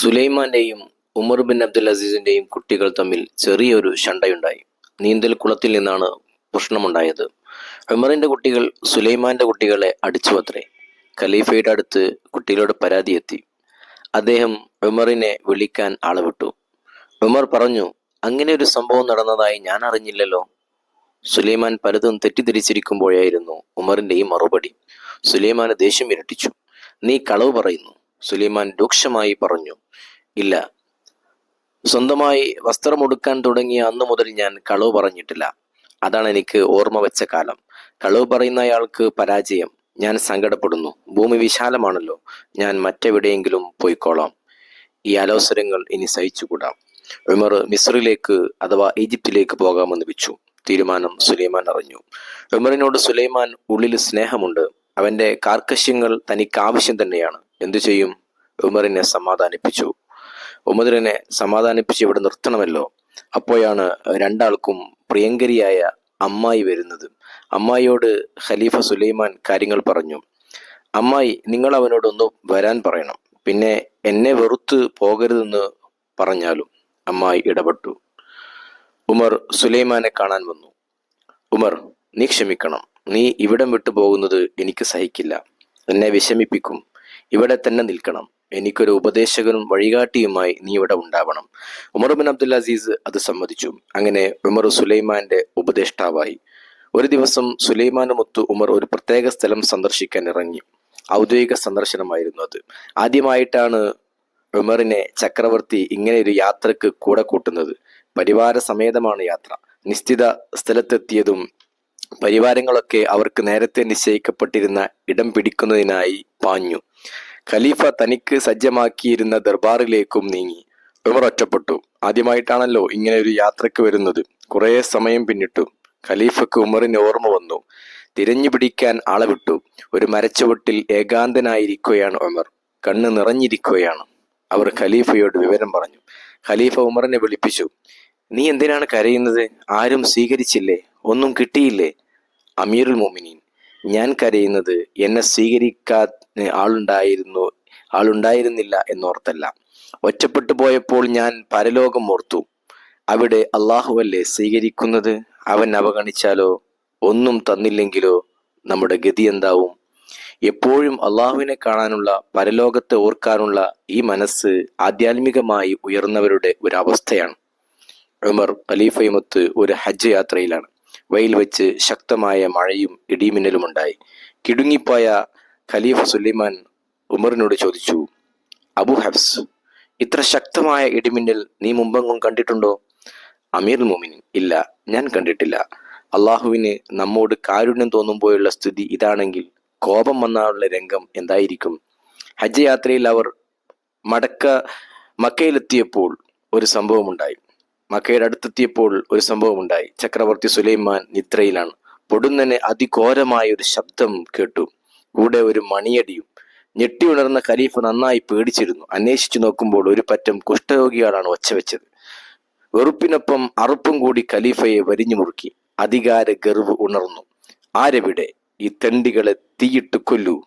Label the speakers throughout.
Speaker 1: സുലൈമാന്റെയും Umar bin Abdul അസീസിന്റെയും കുട്ടികൾ തമ്മിൽ ചെറിയൊരു ശണ്ടയുണ്ടായി. നീന്തൽ കുളത്തിൽ നിന്നാണ് പ്രശ്നമുണ്ടായത്. ഉമറിന്റെ കുട്ടികൾ സുലൈമാന്റെ കുട്ടികളെ അടിച്ചു അത്രേ ഖലീഫയുടെ അടുത്ത് കുട്ടികളോട് പരാതി എത്തി അദ്ദേഹം ഉമറിനെ വിളിക്കാൻ ആളവിട്ടു. ഉമർ പറഞ്ഞു അങ്ങനെ ഒരു സംഭവം നടന്നതായി ഞാൻ അറിഞ്ഞില്ലല്ലോ. സുലൈമാൻ പലതും തെറ്റിദ്ധരിച്ചിരിക്കുമ്പോഴായിരുന്നു ഉമറിന്റെ ഈ മറുപടി. സുലൈമാന് ദേഷ്യം ഇരട്ടിച്ചു. നീ കളവ് പറയുന്നു. സുലൈമാൻ രൂക്ഷമായി പറഞ്ഞു ഇല്ല സ്വന്തമായി വസ്ത്രമൊടുക്കാൻ തുടങ്ങിയ അന്നു മുതൽ ഞാൻ കളവ് പറഞ്ഞിട്ടില്ല. അതാണ് എനിക്ക് ഓർമ്മ വെച്ച കാലം. കളവ് പറയുന്ന അയാൾക്ക് പരാജയം. ഞാൻ സങ്കടപ്പെടുന്നു. ഭൂമി വിശാലമാണല്ലോ. ഞാൻ മറ്റെവിടെയെങ്കിലും പോയിക്കോളാം. ഈ അലോസരങ്ങൾ ഇനി സഹിച്ചുകൂടാം. ഉമർ മിസ്രിലേക്ക് അഥവാ ഈജിപ്തിലേക്ക് പോകാമെന്ന് വെച്ചു. തീരുമാനം സുലൈമാൻ അറിഞ്ഞു. ഉമറിനോട് സുലൈമാൻ ഉള്ളിൽ സ്നേഹമുണ്ട്. അവന്റെ കാർക്കശ്യങ്ങൾ തനിക്ക് ആവശ്യം തന്നെയാണ്. എന്തു ചെയ്യും? ഉമറിനെ സമാധാനിപ്പിച്ചു. ഉമറിനെ സമാധാനിപ്പിച്ച് ഇവിടെ നിർത്തണമല്ലോ. അപ്പോഴാണ് രണ്ടാൾക്കും പ്രിയങ്കരിയായ അമ്മായി വരുന്നത്. അമ്മായിയോട് ഖലീഫ സുലൈമാൻ കാര്യങ്ങൾ പറഞ്ഞു. അമ്മായി നിങ്ങൾ അവനോടൊന്ന് വരാൻ പറയണം. പിന്നെ എന്നെ വെറുത്ത് പോകരുതെന്ന് പറഞ്ഞാലും അമ്മായി ഇടപെട്ടു. ഉമർ സുലൈമാനെ കാണാൻ വന്നു. ഉമർ നീ ക്ഷമിക്കണം. നീ ഇവിടം വിട്ടു പോകുന്നത് എനിക്ക് സഹിക്കില്ല. എന്നെ വിഷമിപ്പിക്കും. ഇവിടെ തന്നെ നിൽക്കണം. എനിക്കൊരു ഉപദേശകനും വഴികാട്ടിയുമായി നീ ഇവിടെ ഉണ്ടാവണം. ഉമർ ബിൻ അബ്ദുൽ അസീസ് അത് സമ്മതിച്ചു. അങ്ങനെ ഉമർ സുലൈമാന്റെ ഉപദേഷ്ടാവായി. ഒരു ദിവസം സുലൈമാനുമൊത്ത് ഉമർ ഒരു പ്രത്യേക സ്ഥലം സന്ദർശിക്കാൻ ഇറങ്ങി. ഔദ്യോഗിക സന്ദർശനമായിരുന്നു അത്. ആദ്യമായിട്ടാണ് ഉമറിനെ ചക്രവർത്തി ഇങ്ങനെ ഒരു യാത്രയ്ക്ക് കൂടെ കൂട്ടുന്നത്. പരിവാര സമേതമാണ് യാത്ര. നിശ്ചിത സ്ഥലത്തെത്തിയതും പരിവാരങ്ങളൊക്കെ അവർക്ക് നേരത്തെ നിശ്ചയിക്കപ്പെട്ടിരുന്ന ഇടം പിടിക്കുന്നതിനായി പാഞ്ഞു. ഖലീഫ തനിക്ക് സജ്ജമാക്കിയിരുന്ന ദർബാറിലേക്കും നീങ്ങി. ഉമർ ഒറ്റപ്പെട്ടു. ആദ്യമായിട്ടാണല്ലോ ഇങ്ങനെ ഒരു യാത്രയ്ക്ക് വരുന്നത്. കുറേ സമയം പിന്നിട്ടു. ഖലീഫക്ക് ഉമറിന് ഓർമ്മ വന്നു. തിരഞ്ഞു പിടിക്കാൻ ആളെ വിട്ടു ഒരു മരച്ചുവട്ടിൽ ഏകാന്തനായിരിക്കുകയാണ് ഉമർ. കണ്ണ് നിറഞ്ഞിരിക്കുകയാണ്. അവർ ഖലീഫയോട് വിവരം പറഞ്ഞു. ഖലീഫ ഉമറിനെ വിളിപ്പിച്ചു. നീ എന്തിനാണ് കരയുന്നത്? ആരും സ്വീകരിച്ചില്ലേ? ഒന്നും കിട്ടിയില്ലേ? അമീറുൽ മോമിനീൻ ഞാൻ കരയുന്നത് എന്നെ സ്വീകരിക്കാ ആളുണ്ടായിരുന്നു ആളുണ്ടായിരുന്നില്ല എന്നോർത്തല്ല. ഒറ്റപ്പെട്ടു പോയപ്പോൾ ഞാൻ പരലോകം ഓർത്തു. അവിടെ അള്ളാഹുവല്ലേ സ്വീകരിക്കുന്നത്? അവൻ അവഗണിച്ചാലോ? ഒന്നും തന്നില്ലെങ്കിലോ? നമ്മുടെ ഗതി എന്താവും? എപ്പോഴും അള്ളാഹുവിനെ കാണാനുള്ള പരലോകത്തെ ഓർക്കാനുള്ള ഈ മനസ്സ് ആധ്യാത്മികമായി ഉയർന്നവരുടെ ഒരു അവസ്ഥയാണ്. ഉമർ ഖലീഫയുമൊത്ത് ഒരു ഹജ്ജ് യാത്രയിലാണ്. വയിൽ വെച്ച് ശക്തമായ മഴയും ഇടിമിന്നലും ഉണ്ടായി. കിടുങ്ങിപ്പോയ ഖലീഫ സുലൈമാൻ ഉമറിനോട് ചോദിച്ചു അബു ഹബ്സ് ഇത്ര ശക്തമായ ഇടിമിന്നൽ നീ മുമ്പെങ്ങും കണ്ടിട്ടുണ്ടോ? അമീർ മുമിൻ ഇല്ല ഞാൻ കണ്ടിട്ടില്ല. അള്ളാഹുവിന് നമ്മോട് കാരുണ്യം തോന്നുമ്പോഴുള്ള സ്ഥിതി ഇതാണെങ്കിൽ കോപം വന്നാലുള്ള രംഗം എന്തായിരിക്കും? ഹജ്ജ് യാത്രയിൽ അവർ മടക്ക മക്കയിലെത്തിയപ്പോൾ ഒരു സംഭവം ഉണ്ടായി മക്കയുടെ അടുത്തെത്തിയപ്പോൾ ഒരു സംഭവം ഉണ്ടായി ചക്രവർത്തി സുലൈമാൻ നിദ്രയിലാണ്. പൊടുന്നനെ അതിഘോരമായ ഒരു ശബ്ദം കേട്ടു. കൂടെ ഒരു മണിയടിയും. ഞെട്ടി ഉണർന്ന ഖലീഫ് നന്നായി പേടിച്ചിരുന്നു. അന്വേഷിച്ചു നോക്കുമ്പോൾ ഒരു പറ്റം കുഷ്ഠരോഗിയാളാണ് ഒച്ചവെച്ചത്. വെറുപ്പിനൊപ്പം അറുപ്പും കൂടി ഖലീഫയെ വരിഞ്ഞു മുറുക്കി. അധികാര ഗർവ് ഉണർന്നു. ആരെവിടെ? ഈ തെണ്ടികളെ തീയിട്ട് കൊല്ലു.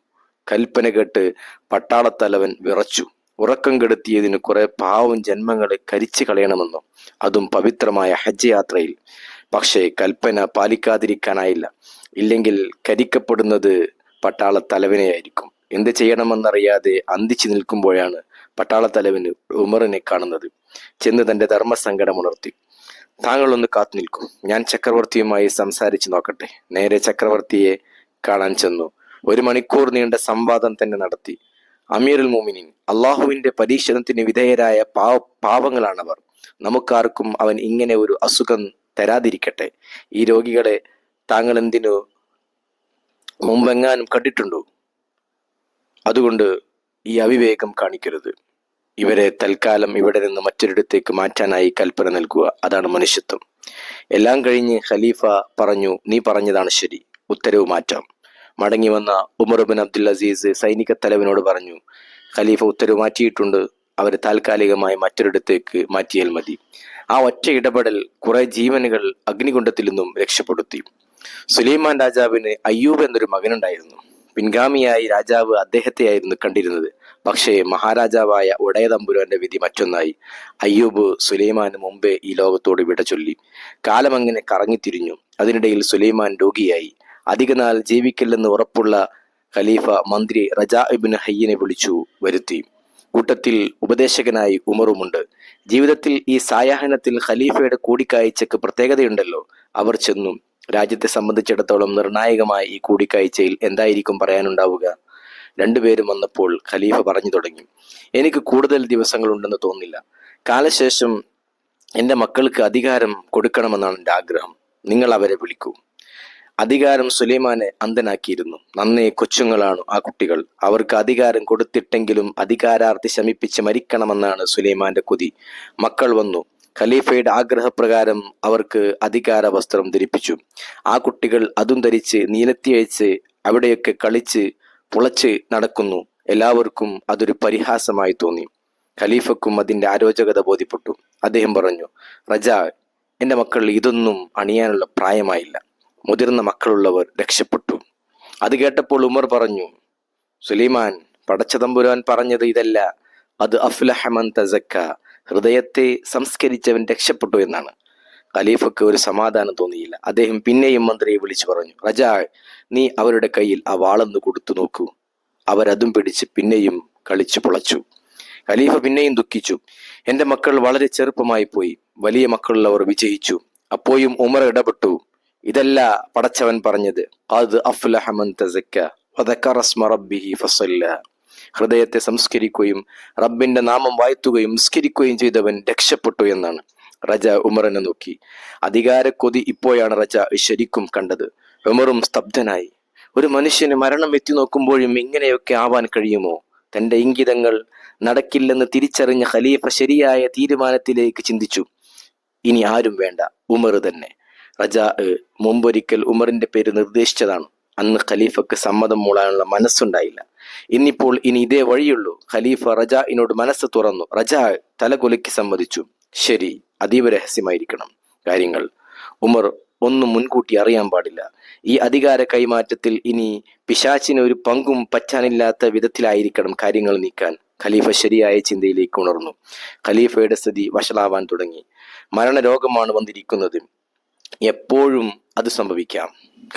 Speaker 1: കൽപ്പന കേട്ട് പട്ടാളത്തലവൻ വിറച്ചു. ഉറക്കം കെടുത്തിയതിന് കുറെ പാവം ജന്മങ്ങളെ കരിച്ചു കളയണമെന്നോ അതും പവിത്രമായ ഹജ്ജ് യാത്രയിൽ. പക്ഷേ കൽപ്പന പാലിക്കാതിരിക്കാനായില്ല. ഇല്ലെങ്കിൽ കരിക്കപ്പെടുന്നത് പട്ടാള തലവനെയായിരിക്കും എന്ത് ചെയ്യണമെന്നറിയാതെ അന്തിച്ചു നിൽക്കുമ്പോഴാണ് പട്ടാള തലവന് ഉമറിനെ കാണുന്നത്. ചെന്ന് തന്റെ ധർമ്മസങ്കടം ഉണർത്തി. താങ്കളൊന്ന് കാത്തു നിൽക്കും. ഞാൻ ചക്രവർത്തിയുമായി സംസാരിച്ചു നോക്കട്ടെ. നേരെ ചക്രവർത്തിയെ കാണാൻ ചെന്നു. ഒരു മണിക്കൂർ നീണ്ട സംവാദം തന്നെ നടത്തി. അമീറുൽ മോമിനിൻ അള്ളാഹുവിന്റെ പരീക്ഷണത്തിന് വിധേയരായ പാവ പാവങ്ങളാണവർ. നമുക്കാർക്കും അവൻ ഇങ്ങനെ ഒരു അസുഖം തരാതിരിക്കട്ടെ. ഈ രോഗികളെ താങ്കൾ എന്തിനു മുമ്പെങ്ങാനും കണ്ടിട്ടുണ്ടോ? അതുകൊണ്ട് ഈ അവിവേകം കാണിക്കരുത്. ഇവരെ തൽക്കാലം ഇവിടെ നിന്ന് മറ്റൊരിടത്തേക്ക് മാറ്റാനായി കൽപ്പന നൽകുക. അതാണ് മനുഷ്യത്വം. എല്ലാം കഴിഞ്ഞ് ഖലീഫ പറഞ്ഞു നീ പറഞ്ഞതാണ് ശരി. ഉത്തരവ് മാറ്റാം. മടങ്ങി വന്ന ഉമർബിൻ അബ്ദുൽ അസീസ് സൈനിക തലവനോട് പറഞ്ഞു ഖലീഫ ഉത്തരവ് മാറ്റിയിട്ടുണ്ട് അവരെ താൽക്കാലികമായി മറ്റൊരിടത്തേക്ക് മാറ്റിയാൽ മതി. ആ ഒറ്റ ഇടപെടൽ കുറെ ജീവനുകൾ അഗ്നികുണ്ഡത്തിൽ നിന്നും രക്ഷപ്പെടുത്തി. സുലൈമാൻ രാജാവിന് അയ്യൂബ് എന്നൊരു മകനുണ്ടായിരുന്നു. പിൻഗാമിയായി രാജാവ് അദ്ദേഹത്തെയായിരുന്നു കണ്ടിരുന്നത്. പക്ഷേ മഹാരാജാവായ ഉടയതമ്പുരാന്റെ വിധി മറ്റൊന്നായി. അയ്യൂബ് സുലൈമാന് മുമ്പേ ഈ ലോകത്തോട് വിട ചൊല്ലി. കാലമങ്ങനെ കറങ്ങിത്തിരിഞ്ഞു. അതിനിടയിൽ സുലൈമാൻ രോഗിയായി. അധികനാൾ ജീവിക്കില്ലെന്ന് ഉറപ്പുള്ള ഖലീഫ മന്ത്രി റജാ ഇബിൻ ഹയ്യനെ വിളിച്ചു വരുത്തി. കൂട്ടത്തിൽ ഉപദേശകനായി ഉമറുമുണ്ട്. ജീവിതത്തിൽ ഈ സായാഹനത്തിൽ ഖലീഫയുടെ കൂടിക്കാഴ്ചക്ക് പ്രത്യേകതയുണ്ടല്ലോ. അവർ ചെന്നു. രാജ്യത്തെ സംബന്ധിച്ചിടത്തോളം നിർണായകമായ ഈ കൂടിക്കാഴ്ചയിൽ എന്തായിരിക്കും പറയാനുണ്ടാവുക? രണ്ടുപേരും വന്നപ്പോൾ ഖലീഫ പറഞ്ഞു തുടങ്ങി. എനിക്ക് കൂടുതൽ ദിവസങ്ങളുണ്ടെന്ന് തോന്നില്ല. കാലശേഷം എന്റെ മക്കൾക്ക് അധികാരം കൊടുക്കണമെന്നാണ് എന്റെ ആഗ്രഹം. നിങ്ങൾ അവരെ വിളിക്കൂ. അധികാരം സുലൈമാനെ അന്ധനാക്കിയിരുന്നു. നന്നേ കൊച്ചുങ്ങളാണ് ആ കുട്ടികൾ. അവർക്ക് അധികാരം കൊടുത്തിട്ടെങ്കിലും അധികാരാർത്ഥി ശമിപ്പിച്ച് മരിക്കണമെന്നാണ് സുലൈമാന്റെ കൊതി. മക്കൾ വന്നു. ഖലീഫയുടെ ആഗ്രഹപ്രകാരം അവർക്ക് അധികാര വസ്ത്രം ധരിപ്പിച്ചു. ആ കുട്ടികൾ അതും ധരിച്ച് നീലത്തിയഴിച്ച് അവിടെയൊക്കെ കളിച്ച് പുളച്ച് നടക്കുന്നു. എല്ലാവർക്കും അതൊരു പരിഹാസമായി തോന്നി. ഖലീഫക്കും അതിന്റെ അരോചകത ബോധ്യപ്പെട്ടു. അദ്ദേഹം പറഞ്ഞു റജ എന്റെ മക്കൾ ഇതൊന്നും അണിയാനുള്ള പ്രായമായില്ല. മുതിർന്ന മക്കളുള്ളവർ രക്ഷപ്പെട്ടു. അത് കേട്ടപ്പോൾ ഉമർ പറഞ്ഞു സുലൈമാൻ പടച്ചതമ്പുരാൻ പറഞ്ഞത് ഇതല്ല. അത് അഫ്ലഹമൻ തസക്ക. ഹൃദയത്തെ സംസ്കരിച്ചവൻ രക്ഷപ്പെട്ടു എന്നാണ്. ഖലീഫക്ക് ഒരു സമാധാനം തോന്നിയില്ല. അദ്ദേഹം പിന്നെയും മന്ത്രിയെ വിളിച്ചു പറഞ്ഞു റജാ നീ അവരുടെ കയ്യിൽ ആ വാളെന്ന് കൊടുത്തു നോക്കൂ. അവരതും പിടിച്ച് പിന്നെയും കളിച്ചു പുളച്ചു. ഖലീഫ പിന്നെയും ദുഃഖിച്ചു. എന്റെ മക്കൾ വളരെ ചെറുപ്പമായി പോയി വലിയ മക്കളുള്ളവർ വിജയിച്ചു. അപ്പോഴും ഉമർ ഇടപെട്ടു. ഇതല്ല പടച്ചവൻ പറഞ്ഞത്. അത് തസക്ക ഹൃദയത്തെ സംസ്കരിക്കുകയും റബ്ബിന്റെ നാമം വാഴ്ത്തുകയും സംസ്കരിക്കുകയും ചെയ്തവൻ രക്ഷപ്പെട്ടു എന്നാണ്. റജ ഉമറിനെ നോക്കി. അധികാര കൊതി ഇപ്പോഴാണ് റജ ശരിക്കും കണ്ടത്. ഉമറും സ്തബ്ധനായി. ഒരു മനുഷ്യന് മരണം എത്തി നോക്കുമ്പോഴും ഇങ്ങനെയൊക്കെ ആവാൻ കഴിയുമോ? തന്റെ ഇംഗിതങ്ങൾ നടക്കില്ലെന്ന് തിരിച്ചറിഞ്ഞ ഖലീഫ ശരിയായ തീരുമാനത്തിലേക്ക് ചിന്തിച്ചു. ഇനി ആരും വേണ്ട. ഉമർ തന്നെ. റജാ മുമ്പൊരിക്കൽ ഉമറിന്റെ പേര് നിർദ്ദേശിച്ചതാണ്. അന്ന് ഖലീഫക്ക് സമ്മതം മൂളാനുള്ള മനസ്സുണ്ടായില്ല. ഇന്നിപ്പോൾ ഇനി ഇതേ വഴിയുള്ളൂ. ഖലീഫ റജാഇനോട് മനസ്സ് തുറന്നു. റജാ തലകുലയ്ക്ക് സമ്മതിച്ചു. ശരി അതീവ രഹസ്യമായിരിക്കണം. കാര്യങ്ങൾ. ഉമർ ഒന്നും മുൻകൂട്ടി അറിയാൻ പാടില്ല. ഈ അധികാര കൈമാറ്റത്തിൽ ഇനി പിശാച്ചിന് ഒരു പങ്കും പറ്റാനില്ലാത്ത വിധത്തിലായിരിക്കണം കാര്യങ്ങൾ നീക്കാൻ. ഖലീഫ ശരിയായ ചിന്തയിലേക്ക് ഉണർന്നു. ഖലീഫയുടെ സ്ഥിതി വഷളാവാൻ തുടങ്ങി. മരണരോഗമാണ് വന്നിരിക്കുന്നത്. എപ്പോഴും അത് സംഭവിക്കാം.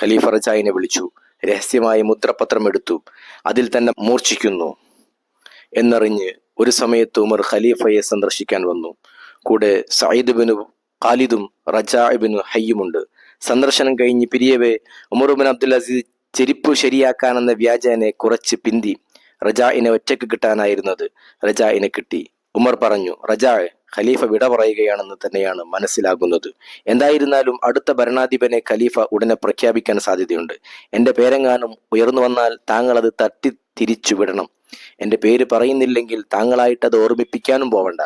Speaker 1: ഖലീഫ റജായിനെ വിളിച്ചു. രഹസ്യമായി മുദ്രപത്രം എടുത്തു. അതിൽ തന്നെ മൂർച്ഛിക്കുന്നു എന്നറിഞ്ഞ് ഒരു സമയത്ത് ഉമർ ഖലീഫയെ സന്ദർശിക്കാൻ വന്നു. കൂടെ സയ്യിദ് ബിനു ഖാലിദും റജാബിനു ഹയ്യുമുണ്ട്. സന്ദർശനം കഴിഞ്ഞ് പിരിയവേ ഉമർബിൻ അബ്ദുൽ അസീസ് ചെരിപ്പ് ശരിയാക്കാനെന്ന വ്യാജേനെ കുറച്ച് പിന്തി റജാഇനെ ഒറ്റയ്ക്ക് കിട്ടാനായിരുന്നത് റജാഇനെ കിട്ടി. ഉമർ പറഞ്ഞു റജാ ഖലീഫ വിട പറയുകയാണെന്ന് തന്നെയാണ് മനസ്സിലാകുന്നത്. എന്തായിരുന്നാലും അടുത്ത ഭരണാധിപനെ ഖലീഫ ഉടനെ പ്രഖ്യാപിക്കാൻ സാധ്യതയുണ്ട്. എന്റെ പേരെങ്ങാനും ഉയർന്നു വന്നാൽ താങ്കൾ അത് തട്ടി തിരിച്ചു വിടണം. എന്റെ പേര് പറയുന്നില്ലെങ്കിൽ താങ്കളായിട്ട് അത് ഓർമ്മിപ്പിക്കാനും പോവണ്ട.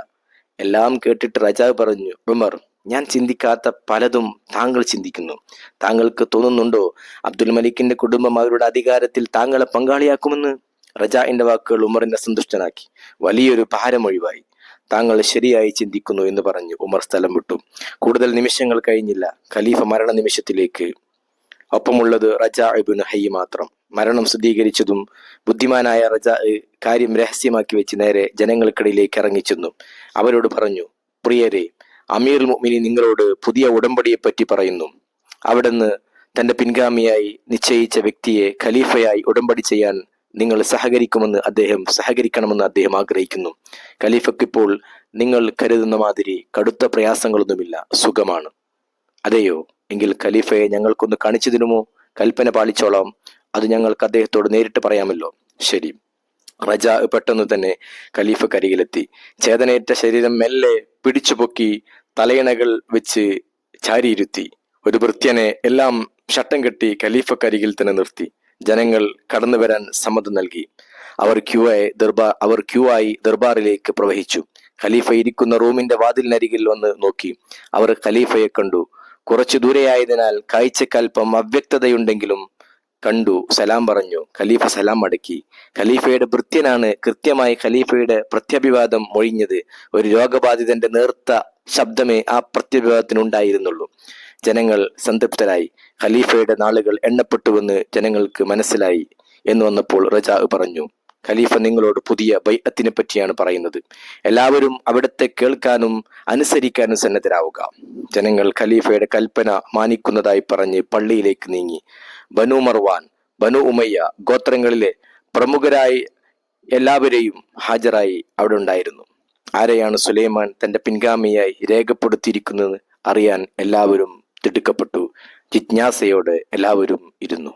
Speaker 1: എല്ലാം കേട്ടിട്ട് റജാവ് പറഞ്ഞു ഉമർ ഞാൻ ചിന്തിക്കാത്ത പലതും താങ്കൾ ചിന്തിക്കുന്നു. താങ്കൾക്ക് തോന്നുന്നുണ്ടോ അബ്ദുൽ മലിക്കിന്റെ കുടുംബം അവരുടെ അധികാരത്തിൽ താങ്കളെ പങ്കാളിയാക്കുമെന്ന്? റജാഇന്റെ വാക്കുകൾ ഉമറിനെ സന്തുഷ്ടനാക്കി. വലിയൊരു ഭാരം ഒഴിവായി താങ്കൾ ശരിയായി ചിന്തിക്കുന്നു എന്ന് പറഞ്ഞു ഉമർ സ്ഥലം വിട്ടു. കൂടുതൽ നിമിഷങ്ങൾ കഴിഞ്ഞില്ല. ഖലീഫ മരണ നിമിഷത്തിലേക്ക്. ഒപ്പമുള്ളത് റജ ഇബിൻ ഹയ്യ മാത്രം. മരണം സ്ഥിരീകരിച്ചതും ബുദ്ധിമാനായ റജ കാര്യം രഹസ്യമാക്കി വെച്ച് നേരെ ജനങ്ങൾക്കിടയിലേക്ക് ഇറങ്ങിച്ചെന്നു. അവരോട് പറഞ്ഞു പ്രിയരെ അമീർ മുഅ്മിനി നിങ്ങളോട് പുതിയ ഉടമ്പടിയെ പറ്റി പറയുന്നു. അവിടുന്ന് തന്റെ പിൻഗാമിയായി നിശ്ചയിച്ച വ്യക്തിയെ ഖലീഫയായി ഉടമ്പടി ചെയ്യാൻ നിങ്ങൾ സഹകരിക്കുമെന്ന് അദ്ദേഹം സഹകരിക്കണമെന്ന് അദ്ദേഹം ആഗ്രഹിക്കുന്നു. ഖലീഫയ്ക്ക് ഇപ്പോൾ നിങ്ങൾ കരുതുന്ന മാതിരി കടുത്ത പ്രയാസങ്ങളൊന്നുമില്ല സുഖമാണ്. അതെയോ? എങ്കിൽ ഖലീഫയെ ഞങ്ങൾക്കൊന്ന് കാണിച്ചു തരുമോ? കൽപ്പന പാലിച്ചോളാം. അത് ഞങ്ങൾക്ക് അദ്ദേഹത്തോട് നേരിട്ട് പറയാമല്ലോ. ശരി. റജ പെട്ടെന്ന് തന്നെ ഖലീഫ കരികിലെത്തി ചേതനയേറ്റ ശരീരം മെല്ലെ പിടിച്ചു പൊക്കി തലയിണകൾ വെച്ച് ചാരിയിരുത്തി. ഒരു വൃത്യനെ എല്ലാം ഷട്ടം കെട്ടി ഖലീഫ ഖലീഫക്കരികിൽ തന്നെ നിർത്തി. ജനങ്ങൾ കടന്നു വരാൻ സമ്മതം നൽകി. അവർ ക്യൂ ആയി ദർബാർ അവർ ക്യൂ ആയി ദർബാറിലേക്ക് പ്രവഹിച്ചു. ഖലീഫ ഇരിക്കുന്ന റൂമിന്റെ വാതിലിനരികിൽ വന്ന് നോക്കി. അവർ ഖലീഫയെ കണ്ടു. കുറച്ചു ദൂരെയായതിനാൽ കാഴ്ചക്കൽപ്പം അവ്യക്തതയുണ്ടെങ്കിലും കണ്ടു. സലാം പറഞ്ഞു. ഖലീഫ സലാം മടക്കി ഖലീഫയുടെ ഭൃത്യനാണ് കൃത്യമായി ഖലീഫയുടെ പ്രത്യഭിവാദം മൊഴിഞ്ഞത്. ഒരു രോഗബാധിതന്റെ നേർത്ത ശബ്ദമേ ആ പ്രത്യഭിവാദത്തിനുണ്ടായിരുന്നുള്ളൂ. ജനങ്ങൾ സംതൃപ്തരായി. ഖലീഫയുടെ നാളുകൾ എണ്ണപ്പെട്ടുവെന്ന് ജനങ്ങൾക്ക് മനസ്സിലായി എന്ന് വന്നപ്പോൾ റജാ പറഞ്ഞു ഖലീഫ നിങ്ങളോട് പുതിയ ബൈഅത്തിനെ പറ്റിയാണ് പറയുന്നത്. എല്ലാവരും അവിടത്തെ കേൾക്കാനും അനുസരിക്കാനും സന്നദ്ധരാവുക. ജനങ്ങൾ ഖലീഫയുടെ കൽപ്പന മാനിക്കുന്നതായി പറഞ്ഞ് പള്ളിയിലേക്ക് നീങ്ങി. ബനു മർവാൻ ബനു ഉമയ്യ ഗോത്രങ്ങളിലെ പ്രമുഖരായി എല്ലാവരെയും ഹാജരായി അവിടെ ഉണ്ടായിരുന്നു. ആരെയാണ് സുലൈമാൻ തന്റെ പിൻഗാമിയായി രേഖപ്പെടുത്തിയിരിക്കുന്നത് അറിയാൻ എല്ലാവരും തിടുക്കപ്പെട്ടു ജിജ്ഞാസയോടെ എല്ലാവരും ഇരുന്നു.